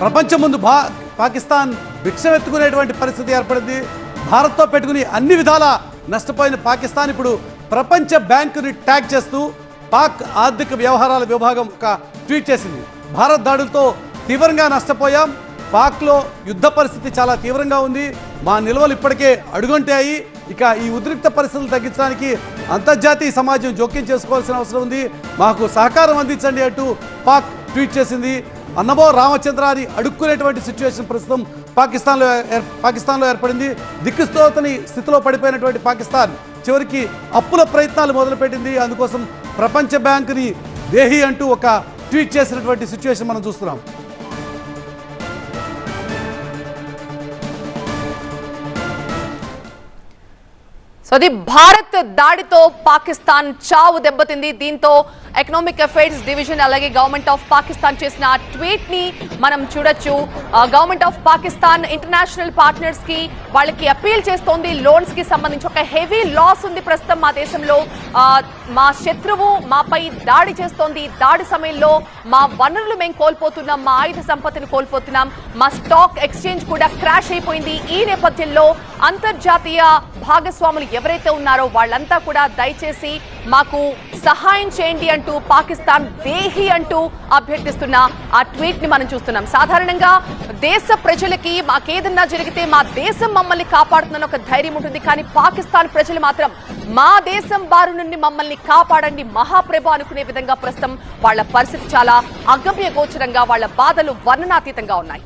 ప్రపంచం ముందు భా పాకిస్తాన్ భిక్షమెత్తుకునేటువంటి పరిస్థితి ఏర్పడింది. భారత్తో పెట్టుకుని అన్ని విధాల నష్టపోయిన పాకిస్తాన్ ఇప్పుడు ప్రపంచ బ్యాంకుని ట్యాగ్ చేస్తూ పాక్ ఆర్థిక వ్యవహారాల విభాగం ఒక ట్వీట్ చేసింది. భారత్ దాడులతో తీవ్రంగా నష్టపోయాం. పాక్లో యుద్ధ పరిస్థితి చాలా తీవ్రంగా ఉంది. మా నిల్వలు ఇప్పటికే అడుగుంటాయి. ఇక ఈ ఉద్రిక్త పరిస్థితులు తగ్గించడానికి అంతర్జాతీయ సమాజం జోక్యం చేసుకోవాల్సిన అవసరం ఉంది. మాకు సహకారం అందించండి అంటూ పాక్ ట్వీట్ చేసింది. అన్నబో రామచంద్రాది అడుక్కునేటువంటి సిచ్యువేషన్ ప్రస్తుతం పాకిస్తాన్లో ఏర్- పాకిస్తాన్లో ఏర్పడింది. దిక్కుస్తోతని స్థితిలో పడిపోయినటువంటి పాకిస్తాన్ చివరికి అప్పుల ప్రయత్నాలు మొదలుపెట్టింది. అందుకోసం ప్రపంచ బ్యాంకుని దేహి అంటూ ఒక ట్వీట్ చేసినటువంటి సిచ్యువేషన్ మనం చూస్తున్నాం. సో అది భారత్ దాడితో పాకిస్తాన్ చావు దెబ్బతింది. దీంతో ఎకనామిక్ అఫైర్స్ డివిజన్ అలాగే గవర్నమెంట్ ఆఫ్ పాకిస్తాన్ చేసిన ఆ ట్వీట్ని మనం చూడొచ్చు. గవర్నమెంట్ ఆఫ్ పాకిస్తాన్ ఇంటర్నేషనల్ పార్ట్నర్స్కి వాళ్ళకి అపీల్ చేస్తోంది. లోన్స్కి సంబంధించి ఒక హెవీ లాస్ ఉంది ప్రస్తుతం మా దేశంలో. మా శత్రువు మాపై దాడి చేస్తోంది. దాడి సమయంలో మా వనరులు మేము కోల్పోతున్నాం. మా ఆయుధ సంపత్తిని కోల్పోతున్నాం. మా స్టాక్ ఎక్స్చేంజ్ కూడా క్రాష్ అయిపోయింది. ఈ నేపథ్యంలో అంతర్జాతీయ భాగస్వాములు ఎవరైతే ఉన్నారో వాళ్ళంతా కూడా దయచేసి మాకు సహాయం చేయండి అంటూ పాకిస్తాన్ దేహి అంటూ అభ్యర్థిస్తున్న ఆ ట్వీట్ని మనం చూస్తున్నాం. సాధారణంగా దేశ ప్రజలకి మాకేదన్నా జరిగితే మా దేశం మమ్మల్ని కాపాడుతుందని ఒక ధైర్యం ఉంటుంది. కానీ పాకిస్తాన్ ప్రజలు మాత్రం మా దేశం బారు నుండి మమ్మల్ని కాపాడండి మహాప్రభ అనుకునే విధంగా ప్రస్తుతం వాళ్ళ పరిస్థితి చాలా అగమ్య గోచరంగా వాళ్ళ బాధలు వర్ణనాతీతంగా ఉన్నాయి.